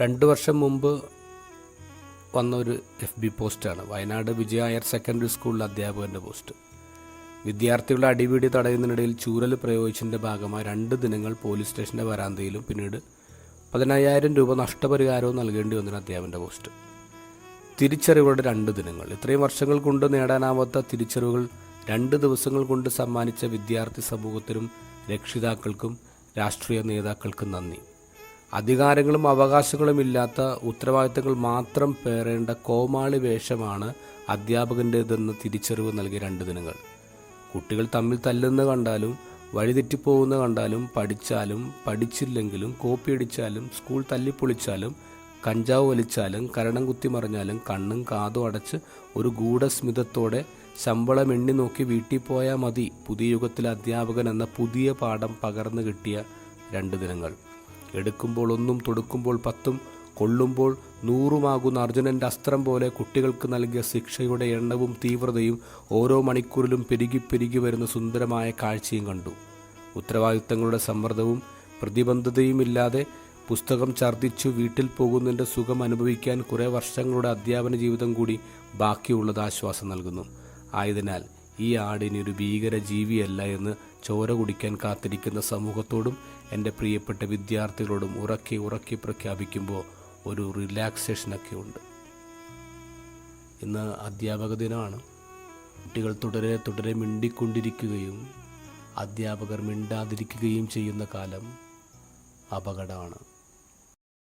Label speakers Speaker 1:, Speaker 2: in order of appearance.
Speaker 1: രണ്ട് വർഷം മുമ്പ് വന്ന ഒരു എഫ് ബി പോസ്റ്റാണ്. വയനാട് വിജയ ഹയർ സെക്കൻഡറി സ്കൂളിലെ അധ്യാപകന്റെ പോസ്റ്റ്. വിദ്യാർത്ഥികളുടെ അടിപിടി തടയുന്നതിനിടയിൽ ചൂരൽ പ്രയോഗിച്ചതിന്റെ ഭാഗമായി രണ്ട് ദിനങ്ങൾ പോലീസ് സ്റ്റേഷന്റെ വരാന്തയിലും പിന്നീട് പതിനയ്യായിരം രൂപ നഷ്ടപരിഹാരവും നൽകേണ്ടി വന്നൊരു അധ്യാപകന്റെ പോസ്റ്റ്. തിരിച്ചറിവുകളുടെ രണ്ട് ദിനങ്ങൾ. ഇത്രയും വർഷങ്ങൾ കൊണ്ട് നേടാനാവാത്ത തിരിച്ചറിവുകൾ രണ്ട് ദിവസങ്ങൾ കൊണ്ട് സമ്മാനിച്ച വിദ്യാർത്ഥി സമൂഹത്തിനും രക്ഷിതാക്കൾക്കും രാഷ്ട്രീയ നേതാക്കൾക്കും നന്ദി. അധികാരങ്ങളും അവകാശങ്ങളും ഇല്ലാത്ത ഉത്തരവാദിത്തങ്ങൾ മാത്രം പേറേണ്ട കോമാളി വേഷമാണ് അധ്യാപകന്റേതെന്ന് തിരിച്ചറിവ് നൽകിയ രണ്ട് ദിനങ്ങൾ. കുട്ടികൾ തമ്മിൽ തല്ലുന്ന കണ്ടാലും വഴിതെറ്റിപ്പോകുന്ന കണ്ടാലും പഠിച്ചാലും പഠിച്ചില്ലെങ്കിലും കോപ്പി അടിച്ചാലും സ്കൂൾ തല്ലിപ്പൊളിച്ചാലും കഞ്ചാവ് വലിച്ചാലും കരണം കുത്തി മറിഞ്ഞാലും കണ്ണും കാതും അടച്ച് ഒരു ഗൂഢസ്മിതത്തോടെ ശമ്പളം എണ്ണി നോക്കി വീട്ടിൽ പോയാൽ മതി പുതിയ യുഗത്തിലെ അധ്യാപകൻ എന്ന പുതിയ പാഠം പകർന്നു കിട്ടിയ രണ്ട് ദിനങ്ങൾ. എടുക്കുമ്പോൾ ഒന്നും തൊടുക്കുമ്പോൾ പത്തും കൊള്ളുമ്പോൾ നൂറുമാകുന്ന അർജുനന്റെ അസ്ത്രം പോലെ കുട്ടികൾക്ക് നൽകിയ ശിക്ഷയുടെ എണ്ണവും തീവ്രതയും ഓരോ മണിക്കൂറിലും പെരുകി പെരുകി വരുന്ന സുന്ദരമായ കാഴ്ചയും കണ്ടു. ഉത്തരവാദിത്തങ്ങളുടെ സമ്മർദ്ദവും പ്രതിബന്ധതയുമില്ലാതെ പുസ്തകം ഛർദ്ദിച്ചു വീട്ടിൽ പോകുന്നതിന്റെ സുഖം അനുഭവിക്കാൻ കുറേ വർഷങ്ങളുടെ അധ്യാപന ജീവിതം കൂടി ബാക്കിയുള്ളത് ആശ്വാസം നൽകുന്നു. ആയതിനാൽ ഈ ആടിന് ഒരു ഭീകര ജീവിയല്ല എന്ന് ചോര കുടിക്കാൻ കാത്തിരിക്കുന്ന സമൂഹത്തോടും എന്റെ പ്രിയപ്പെട്ട വിദ്യാർത്ഥികളോടും ഉറക്കി ഉറക്കി പ്രഖ്യാപിക്കുമ്പോൾ ഒരു റിലാക്സേഷനൊക്കെ ഉണ്ട്. ഇന്ന് അധ്യാപക ദിനമാണ്. കുട്ടികൾ തുടരെ തുടരെ മിണ്ടിക്കൊണ്ടിരിക്കുകയും അധ്യാപകർ മിണ്ടാതിരിക്കുകയും ചെയ്യുന്ന കാലം അപകടമാണ്.